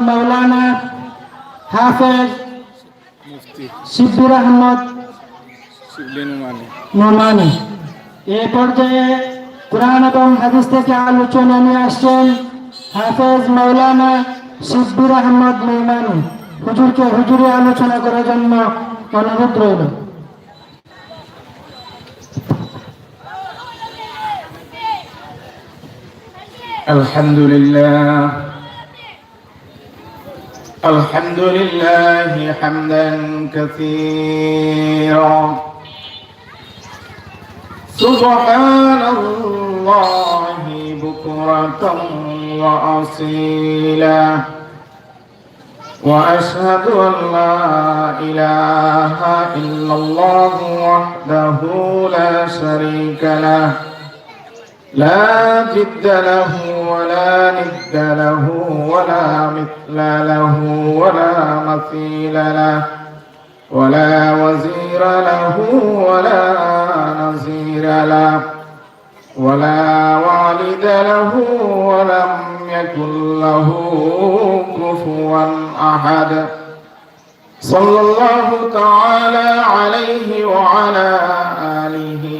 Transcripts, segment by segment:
মৌলানা হাফেজ মুফতি শিবুর আহমদ শিবলিন মানে নোমানি এ পর্যায়ে কোরআন এবং হাদিস থেকে আলোচনা নিয়ে আসছেন হাফেজ মৌলানা শিবুর আহমদ নোমানি হুজুরকে হুজুরে আলোচনা করার জন্য অনুরোধ রইল الحمد لله الحمد لله حمدا كثيرا. سبحان الله بكرة وأصيلا. وأشهد أن لا إله إلا الله وحده لا شريك له. لا جد له ولا ند له ولا مثل له ولا مثيل له ولا وزير له ولا نظير له ولا والد له ولم يكن له كفوا أحد. صلى الله تعالى عليه وعلى آله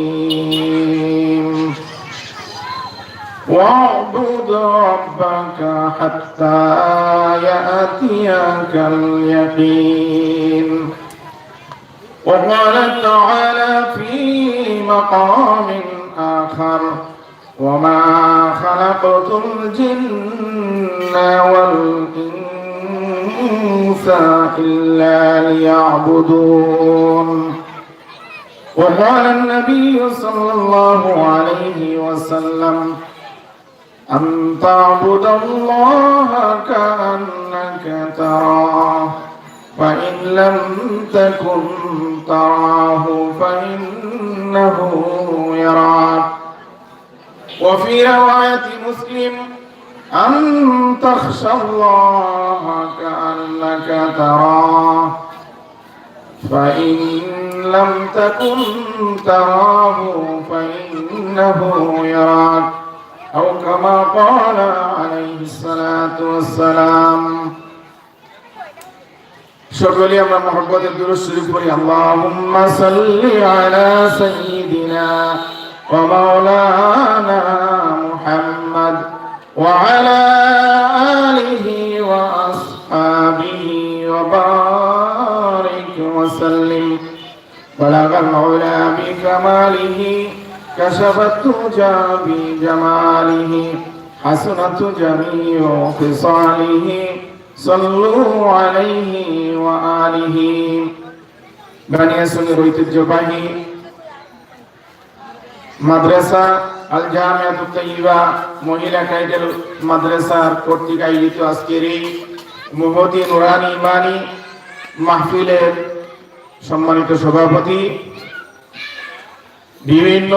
واعبد ربك حتى يأتيك اليقين. وقال تعالى في مقام آخر وما خلقت الجن والإنس إلا ليعبدون. وقال النبي صلى الله عليه وسلم أن تعبد الله كأنك تراه فإن لم تكن تراه فإنه يراك وفي رواية مسلم أن تخشى الله كأنك تراه فإن لم تكن تراه فإنه يراك أو كما قال عليه الصلاة والسلام সকলে আমরা মহব্বতের দূর শরীফ করি আল্লাহুম্মা সাল্লি আলা সাইয়্যিদিনা ওয়া মাওলানা মুহাম্মদ ওয়া আলা আলিহি ওয়া আসহাবিহি ওয়া বারিক ওয়া সাল্লিম بلغ العلا بكماله كشف الدجى بجماله حسنت جميع خصاله صلوا عليه وآله বানিয়াসনের ঐতিহ্যবাহী মাদ্রাসা আল জামিয়াতুত তাইয়্যিবা মহিলা কাইডেল মাদ্রাসার কর্তৃক আয়োজিত আজকের এই মুহতি নুরানি ইমানি মাহফিলের সম্মানিত সভাপতি বিভিন্ন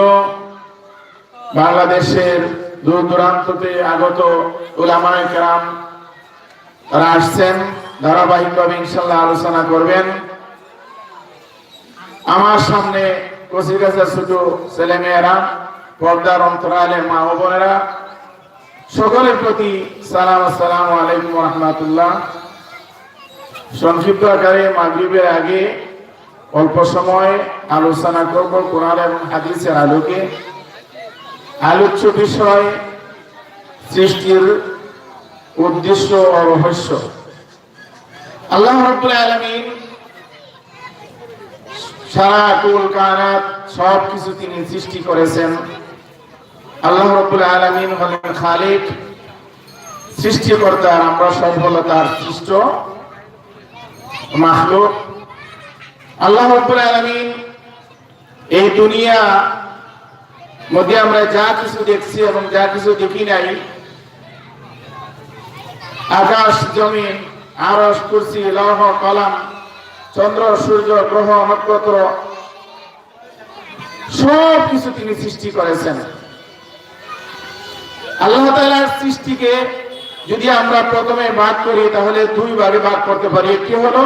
বাংলাদেশের দূর দূরান্ততে আগত উলামায়ে কেরাম, তারা আসছেন, ধারাবাহিকভাবে ইনশাল্লাহ আলোচনা করবেন। আমার সামনে কচির কাছের ছোট ছেলে মেয়েরা পর্দার অন্তরালের মা ও বোনেরা। সকলের প্রতি সালাম, আসসালাম আলাইকুম রহমতুল্লাহ। সংক্ষিপ্ত আকারে মাগরিবের আগে অল্প সময় আলোচনা করব কোরআন এবং হাদিসের আলোকে। আলোচ্য বিষয় সৃষ্টির উদ্দেশ্য ও রহস্য। আল্লাহ সারা কুল কানাত সব কিছু তিনি সৃষ্টি করেছেন। আল্লাহ রাব্বুল আলামিন হলেন খালিক সৃষ্টিকর্তার আমরা সব হলো তার সৃষ্ট মাখলুক। আল্লাহ এই দুনিয়া মধ্যে আমরা যা কিছু দেখছি এবং যা কিছু দেখি নাই, আকাশ, জমিন আরস কুরসি, লৌহ, কলাম, চন্দ্র, সূর্য, গ্রহ, নক্ষত্র, সব কিছু তিনি সৃষ্টি করেছেন। আল্লাহ তাআলার সৃষ্টিকে যদি আমরা প্রথমে ভাগ করি, তাহলে দুই ভাগে ভাগ করতে পারি। একটি হলো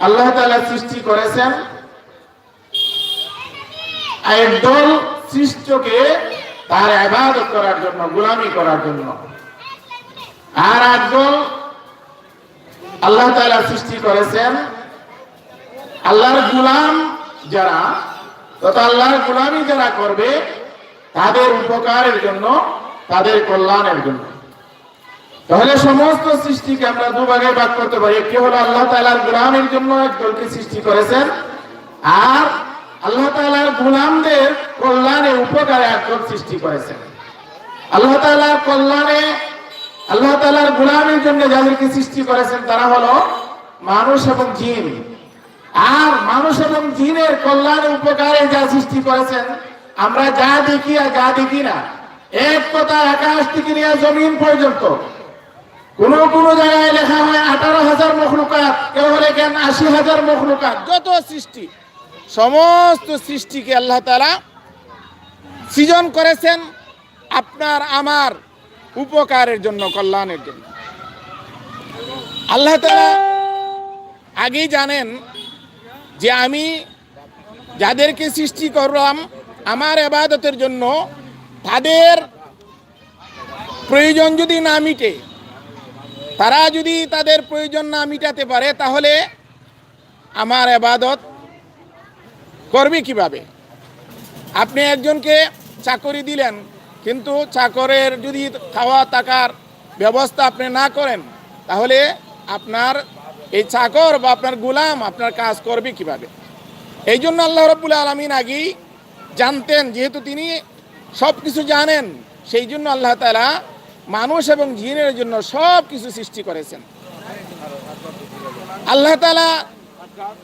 আল্লাহ তাআলা সৃষ্টি করেছেন। একদল সৃষ্টকে তার আবাদত করার জন্য, গোলামি করার জন্য। আর একদল আল্লাহ তালা সৃষ্টি করেছেন। আল্লাহর গোলাম যারা, তথা আল্লাহর গোলামি যারা করবে, তাদের উপকারের জন্য, তাদের কল্যাণের জন্য। তাহলে সমস্ত সৃষ্টিকে আমরা দুভাগে ভাগ করতে পারি। একটি হলো আল্লাহ তাআলার গোলামের জন্য একদলকে সৃষ্টি করেছেন, আর আল্লাহ তালার গোলামদের কল্যাণে উপকারে একদল সৃষ্টি করেছেন। আল্লাহ তাআলার কল্যাণে, আল্লাহ তালার গোলামের জন্য যাদেরকে সৃষ্টি করেছেন, তারা হলো মানুষ এবং জিন। আর মানুষ এবং জিনের কল্যাণে উপকারে যা সৃষ্টি করেছেন, আমরা যা দেখি আর যা দেখি না। এক কথা আকাশ থেকে নিয়ে জমিন পর্যন্ত কোন কোন জায়গায় লেখা হয় আঠারো হাজার মখলুকাত, কেউ লেখেন আশি হাজার মখলুকাত? যত সৃষ্টি, সমস্ত সৃষ্টিকে আল্লাহ তাআলা সৃজন করেছেন আপনার, আমার উপকারের জন্য, কল্যাণের জন্য। আল্লাহ তাআলা আগেই জানেন যে আমি যাদেরকে সৃষ্টি করলাম আমার এবাদতের জন্য, তাদের প্রয়োজন যদি না মিটে তারা যদি তাদের প্রয়োজন না মিটাতে পারে, তাহলে আমার এবাদত করবে কীভাবে? আপনি একজনকে চাকরি দিলেন, কিন্তু চাকরের যদি খাওয়া টাকার ব্যবস্থা আপনি না করেন, তাহলে আপনার এই চাকর বা আপনার গোলাম আপনার কাজ করবে কীভাবে? এই জন্য আল্লাহ রব্বুল আলমিন আগেই জানতেন, যেহেতু তিনি সব কিছু জানেন সেই জন্য আল্লাহ তালা মানুষ এবং জিনের জন্য সব কিছু সৃষ্টি করেছেন। আল্লাহ তালা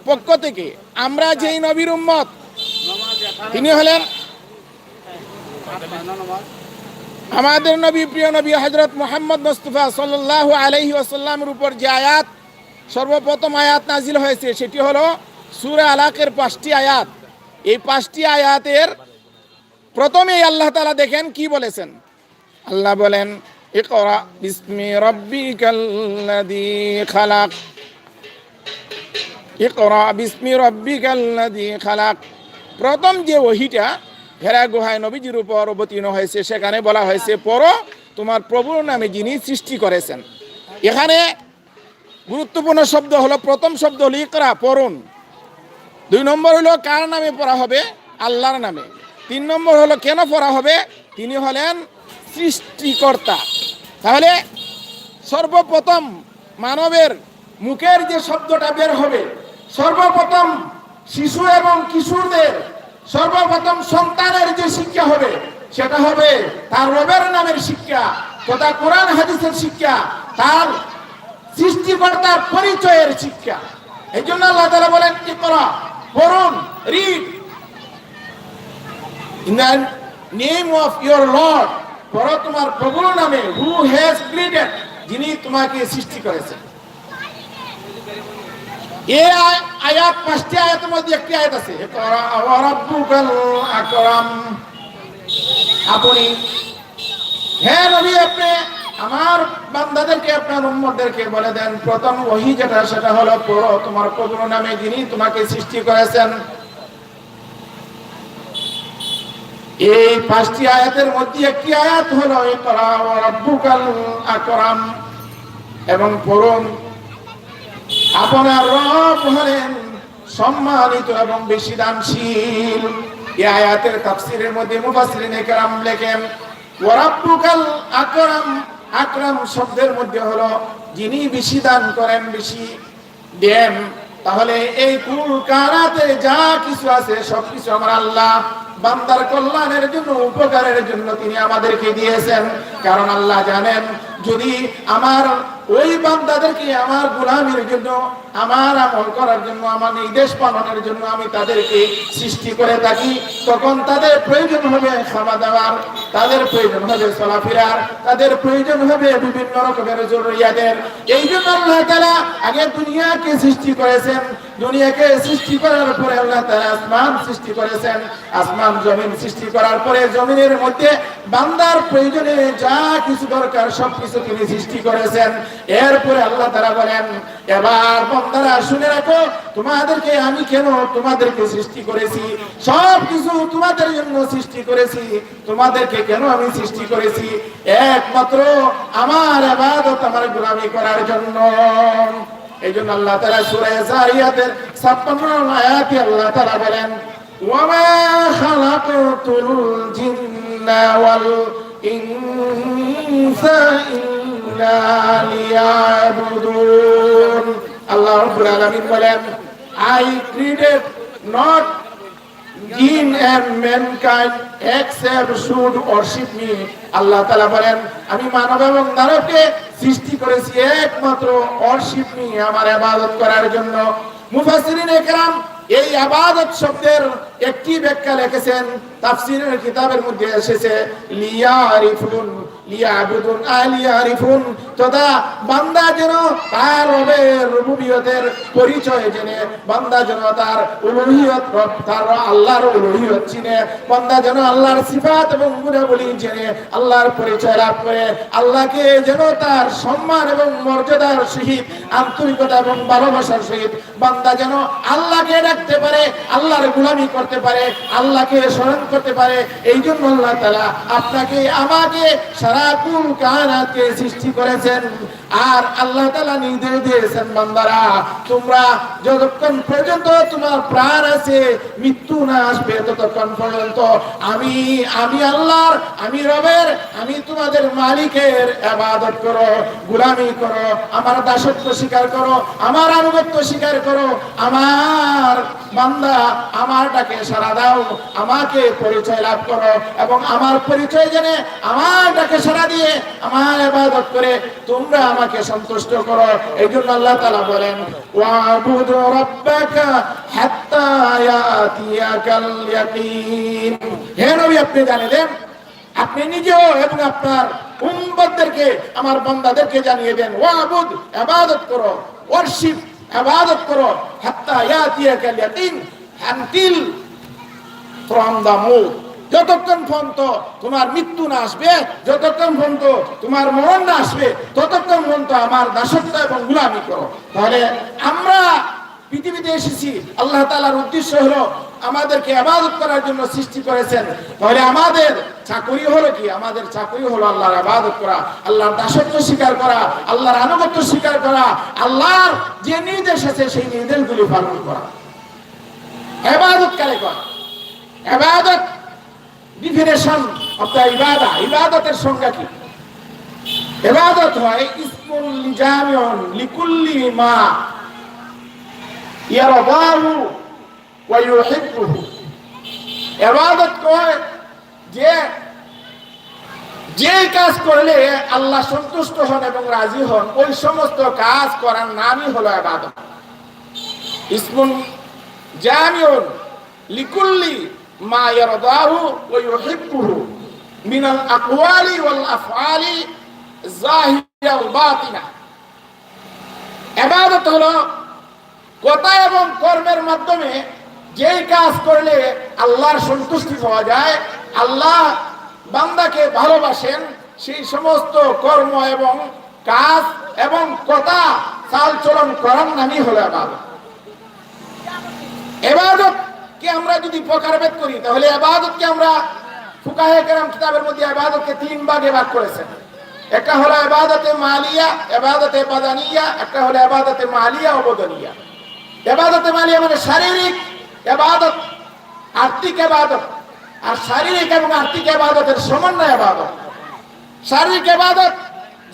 পক্ষ থেকে আমরা যেই নবীর উম্মত, তিনি হলেন আমাদের নবী, প্রিয় নবী হজরত মোহাম্মদ মুস্তফা সাল্লাহ আলহি আসাল্লামের উপর যে আয়াত, সর্বপ্রথম আয়াত নাজিল হয়েছে, সেটি হলো সুরে আলাকের পাঁচটি আয়াত। এই পাঁচটি আয়াতের প্রথমেই আল্লাহ তালা দেখেন কি বলেছেন। আল্লাহ বলেন ইকরা বিসমি রব্বিকাল্লাযী খালাক। ইকরা বিসমি রব্বিকাল্লাযী খালাক। প্রথম যে ওহিটা, হেরা গুহায় নবীজির উপর অবতীর্ণ হয়েছে, সেখানে বলা হয়েছে, পড়ো তোমার প্রভুর নামে যিনি সৃষ্টি করেছেন। এখানে গুরুত্বপূর্ণ শব্দ হলো, প্রথম শব্দ হলো ইকরা, পড়ুন। দুই নম্বর হলো, কার নামে পড়া হবে? আল্লাহর নামে। তিন নম্বর হলো, কেন পড়া হবে? তিনি হলেন সৃষ্টিকর্তা। তাহলে সর্বপ্রথম মানবের মুখের যে শব্দটা বের হবে, সর্বপ্রথম শিশু এবং কিশোরদের সর্বপ্রথম সন্তানের যে শিক্ষা হবে, সেটা হবে তার রবের নামের শিক্ষা, তথা কোরআন হাদিসের শিক্ষা, তার সৃষ্টিকর্তার পরিচয়ের শিক্ষা। এই জন্য আল্লাহ তালা বলেন কি করা পড়ুন read in the name of your lord পড়ো তোমার প্রভুর নামে হু হ্যাজ ক্রিয়েটেড যিনি তোমাকে সৃষ্টি করেছেন আয়- আয়াত, পাঁচটি আয়াতের মধ্যে একটি আয়াত আছে। আকরাম। আপনি, হে নবী, আপনি আমার বান্দাদেরকে, আপনার উম্মতদেরকে বলে দেন, প্রথম ওহি যেটা, সেটা হলো পড়ো তোমার প্রভুর নামে যিনি তোমাকে সৃষ্টি করেছেন। এই পাঁচটি আয়াতের মধ্যে একটি আয়াত হলো আকরাম এবং পড়ুন, আপনার রব হলেন সম্মানিত এবং বেশি দানশীল এই আয়াতের তাফসিরের মধ্যে মুফাসসিরিন কেরাম লেখেন ওয়ারাব্বুকাল আকরাম আকরাম শব্দের মধ্যে হলো, যিনি বেশি দান করেন, বেশি দেন তাহলে এই কুল কারাতে যা কিছু আছে, সবকিছু আমার আল্লাহ বান্দার কল্যাণের জন্য, উপকারের জন্য তিনি আমাদেরকে দিয়েছেন। কারণ আল্লাহ জানেন, যদি আমার ওই বান্দাদেরকে আমার গুলামের জন্য, আমার আমল করার জন্য, আমার নির্দেশ পালনের জন্য আমি তাদেরকে সৃষ্টি করে থাকি। তখন তাদের প্রয়োজন হবে খাওয়া দাওয়ার, তাদের প্রয়োজন হবে চলাফেরার তাদের প্রয়োজন হবে বিভিন্ন রকমের জরুরিয়াদের এই জন্য আল্লাহ তারা আগে দুনিয়াকে সৃষ্টি করেছেন দুনিয়াকে সৃষ্টি করার পরে আল্লাহ তাআলা আসমান সৃষ্টি করেছেন। আসমান জমিন সৃষ্টি করার পরে জমিনের মধ্যে বান্দার প্রয়োজনে যা কিছু দরকার সব কিছু তিনি সৃষ্টি করেছেন। এরপরে আল্লাহ তাআলা বলেন, এবার বান্দারা শুনে রাখো, তোমাদেরকে আমি কেন তোমাদেরকে সৃষ্টি করেছি? সব কিছু তোমাদের জন্য সৃষ্টি করেছি। তোমাদেরকে কেন আমি সৃষ্টি করেছি? একমাত্র আমার আবাদত আমার গোলামি করার জন্য। এই জন্য আল্লাহ তারা সুরায় জারিয়াতের ছাপ্পান্ন আয়াতে আল্লাহ তারা বলেন আল্লাহ আলামিন বলেন I created not jinn and mankind except should worship me আল্লাহ তাআলা বলেন, আমি মানব এবং দানবকে সৃষ্টি করেছি একমাত্র worship me আমার ইবাদত করার জন্য। মুফাসসিরিন একরাম এই ইবাদত শব্দের একটি ব্যাখ্যা লিখেছেন, তাফসীরের কিতাবের মধ্যে এসেছে, লিয়ারিফুন, লিয়াবুদুন আলিয়ারিফুন তথা বান্দা যেন তার রবের রুবুবিয়তের পরিচয় জেনে, বান্দা যেন তার উলুহিয়ত তার আল্লাহর উলুহিয়ত চিনে, বান্দা যেন আল্লাহর সিফাত এবং গুণাবলী জেনে, আল্লাহর পরিচয় লাভ করে, আল্লাহকে যেন তার সম্মান এবং মর্যাদার সহিত, আন্তরিকতা এবং ভালোবাসার সহিত বান্দা যেন আল্লাহকে ডাকতে পারে, আল্লাহর গুলামি করতে পারে, আল্লাহকে স্মরণ করতে পারে এই জন্য আল্লাহ তালা আপনাকে, আমাকে সারা কুল কায়নাতকে সৃষ্টি করেছেন। আর আল্লাহ তালা নির্দেশ দিয়েছেন, বান্দারা, তোমরা যতক্ষণ পর্যন্ত তোমার প্রাণ আছে, মৃত্যু না আসবে ততক্ষণ পর্যন্ত আমি আমি আল্লাহর, আমি রবের, আমি তোমাদের মালিকের আবাদত করো, গুলামি করো, আমার দাসত্ব স্বীকার করো, আমার আনুগত্য স্বীকার করো, আমার বান্দা আমারটাকে সারা দাও, আমাকে পরিচয় লাভ করো এবং আমার পরিচয় জেনে আমারটাকে সারা দিয়ে আমার ইবাদত করে তোমরা আমাকে সন্তুষ্ট করো। এই জন্য আল্লাহ তাআলা বলেন রাব্বাকা আপনি জানিয়ে দেন আপনি নিজেও এবং আপনার উম্মতদেরকে, আমার বান্দাদেরকে জানিয়ে দেন, ওয়াবুদ ইবাদত করো ওয়ার্শিপ ইবাদত করো, হাত্তা ইয়াতিয়াকাল ইয়াকিন আনটিল ফ্রম দা মুড যতক্ষণ পর্যন্ত তোমার মৃত্যু না আসবে, যতক্ষণ পর্যন্ত তোমার মরণ না আসবে, ততক্ষণ পর্যন্ত আমার দাসত্ব এবং গুলামি করো। তাহলে আমরা পৃথিবীতে এসেছি, আল্লাহ তাআলার উদ্দেশ্য হলো আমাদেরকে আবাদত করার জন্য সৃষ্টি করেছেন। তাহলে আমাদের চাকরি হলো কি? আমাদের চাকরি হলো আল্লাহর আবাদত করা, আল্লাহর দাসত্ব স্বীকার করা, আল্লাহর আনুগত্য স্বীকার করা, আল্লাহর যে নির্দেশ আছে সেই নির্দেশগুলি পালন করা। আবাদত কারে করা? আবাদত ডিফিনেশন অফ দ্য ইবাদা ইবাদতের সংজ্ঞা কি? ইবাদত হয় ইসমুল জামিউন লিকুল্লি মা ইয়ারদাহু ওয়া ইউহিব্বুহু। ইবাদত কয় যে যে কাজ করলে আল্লাহ সন্তুষ্ট হন এবং রাজি হন, ওই সমস্ত কাজ করার নামই হলো ইবাদত। ইসমুন জামিউন লিকুল্লি ইউহিব্বুহু মিনাল আকওয়ালি ওয়াল আফআলি জাহিরা ওয়াল বাতিনা। ইবাদত হলো কথা এবং কর্মের মাধ্যমে যেই কাজ করলে আল্লাহর সন্তুষ্টি পাওয়া যায়, আল্লাহ বান্দাকে ভালোবাসেন, সেই সমস্ত কর্ম এবং কাজ এবং কথা চাল চলন করার নামই হলো আবাদত এবাদত কে আমরা যদি প্রকারভেদ করি, তাহলে এবাদতকে আমরা ফুকাহে কেরাম কিতাবের মধ্যে এবাদতকে তিন ভাগে ভাগ করেছেন। একটা হলো এবাদতে মালিয়া এবাদতে বাদানিয়া, একটা হলো এবাদতে মালিয়া ও বদনিয়া। এবাদতে মালিয়া মানে শারীরিক এবাদত আর্থিক এবাদত আর শারীরিক এবং আর্থিক এবাদতের সমন্বয় এবাদত শারীরিক এবাদত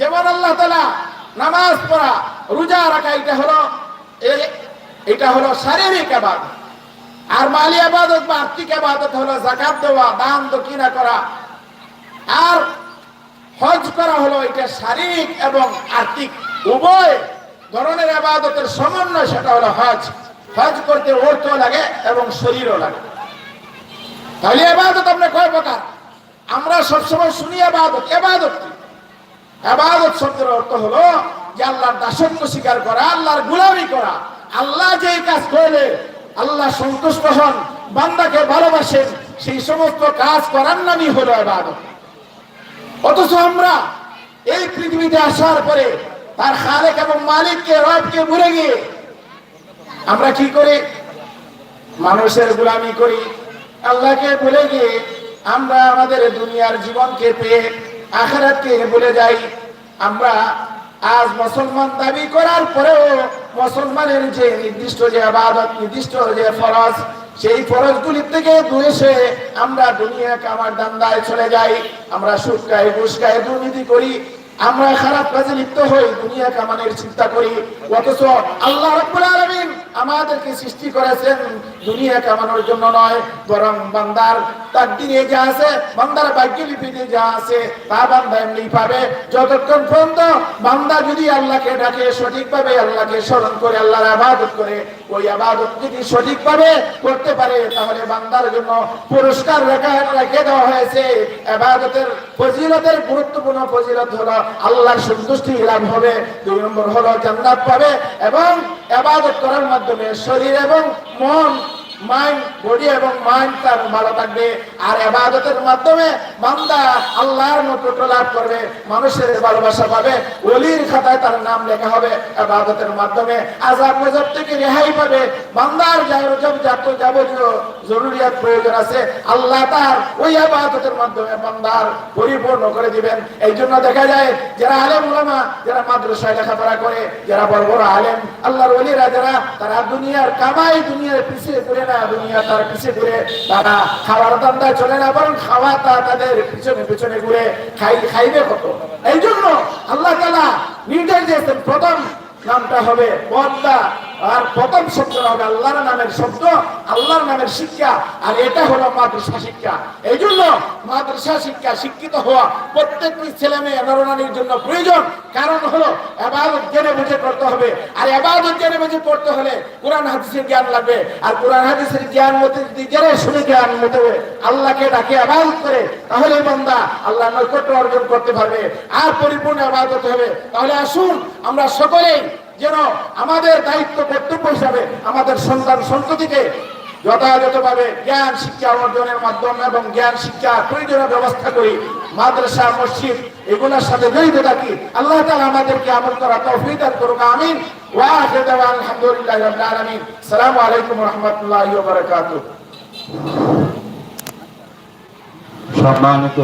যেমন আল্লাহ তালা নামাজ পড়া, রোজা রাখা, এটা হলো এটা হলো শারীরিক এবাদত আর মালি আবাদত বা আর্থিক আবাদত হলো জাকাত দেওয়া, দান, দক্ষিণা করা। আর হজ করা হলো এটা শারীরিক এবং আর্থিক। উভয় ধরনের আবাদতের সমন্বয় সেটা হলো হজ। হজ করতে অর্থ লাগে এবং শরীরও লাগে। তাহলে আবাদত আমরা কয় প্রকার? আমরা সবসময় শুনি আবাদত কি? আবাদত শব্দের অর্থ হলো যে আল্লাহর দাসত্ব স্বীকার করা, আল্লাহর গুলামি করা। আল্লাহ যেই কাজ করলে আল্লাহ সন্তুষ্ট হন, বান্দাকে ভালোবাসেন, সেই সমস্ত কাজ করার নামই হলো ইবাদত। অথচ আমরা এই পৃথিবীতে আসার পরে তার খালেক এবং মালিককে, রবকে ভুলে গিয়ে আমরা কি করি? মানুষের গুলামি করি। আল্লাহকে ভুলে গিয়ে আমরা আমাদের দুনিয়ার জীবনকে পেয়ে আখেরাতকে ভুলে যাই। আমরা আজ মুসলমান দাবি করার পরেও মুসলমানের যে নির্দিষ্ট যে আবাদত, নির্দিষ্ট যে ফরজ, সেই ফরজগুলির থেকে দূরে সে আমরা দুনিয়া কামার দান্দায় চলে যাই। আমরা সুখ খাই, দুর্নীতি করি। আমরা খারাপ কাজে লিপ্ত হই, দুনিয়া কামানের চিন্তা করি। অথচ আল্লাহ আলামিন আমাদেরকে সৃষ্টি করেছেন দুনিয়া কামানোর জন্য নয়, বরং বান্দার তার দিনে যা আছে, বান্দার ভাগ্যলিপিতে যা আছে, তা বান্দা এমনি পাবে। যতক্ষণ পর্যন্ত বান্দা যদি আল্লাহকে ডাকে, সঠিকভাবে আল্লাহকে স্মরণ করে, আল্লাহর আবাদত করে ওই আবাদত যদি সঠিকভাবে করতে পারে, তাহলে বান্দার জন্য পুরস্কার রেখা রেখে দেওয়া হয়েছে। আবাদতের ফজিলতের গুরুত্বপূর্ণ ফজিলত হলো আল্লাহর সন্তুষ্টি লাভ হবে, দুই নম্বর হলো জান্নাত পাবে এবং আবাদত করার মাধ্যমে শরীর এবং মন জরুরিয়াত প্রয়োজন আছে। আল্লাহ তার ওই আবাদতের মাধ্যমে বান্দার পরিপূর্ণ করে দিবেন। এই জন্য দেখা যায়, যারা আলেম ওলামা যারা মাদ্রাসায় লেখাপড়া করে, যারা বড় বড় আলেম, আল্লাহর ওলিরা, যারা তারা দুনিয়ার কামাই দুনিয়ার পিছিয়ে ঘুরে না, দুনিয়া তার পিছে ঘুরে তারা খাওয়ার দান্দায় চলে না, বরং খাওয়া তা তাদের পিছনে পিছনে ঘুরে খাই, খাইবে কত? এই জন্য আল্লাহ তালা নির্দেশ দিয়েছেন, প্রথম নামটা হবে পদ্মা আর প্রথম শব্দ হবে আল্লাহর নামের শব্দ, আল্লাহর নামের শিক্ষা, আর এটা হলো মাদ্রাসা শিক্ষা। এই জন্য মাদ্রাসা শিক্ষা, শিক্ষিত হওয়া প্রত্যেকটি ছেলে মেয়ে নরনারীর জন্য প্রয়োজন। কারণ হলো এবাদত জেনে বুঝে করতে হবে। আর এবাদত জেনে বুঝে করতে হলে কোরআন হাদিসের জ্ঞান লাগবে। আর কোরআন হাদিসের জ্ঞান মতে যদি জেনে শুনে জ্ঞান মতে আল্লাহকে ডাকে আবাদত করে, তাহলে বান্দা আল্লাহ নৈকট্য অর্জন করতে পারবে। আর পরিপূর্ণ আবাদত হবে। তাহলে আসুন, আমরা সকলেই যেন আমাদের দায়িত্ব কর্তব্য হিসাবে আমাদের সন্তান সন্ততিকে যথাযথভাবে জ্ঞান, শিক্ষা অর্জনের মাধ্যমে এবং জ্ঞান, শিক্ষা প্রয়োজনীয় ব্যবস্থা করি মাদ্রাসা, মসজিদ এগুলোর সাথে জড়িত থাকি। আল্লাহ তাআলা আমাদেরকে আমল করা তৌফিক দান করুক। আমিন। আসসালামু আলাইকুম ওয়া রাহমাতুল্লাহি ওয়া সম্মানিত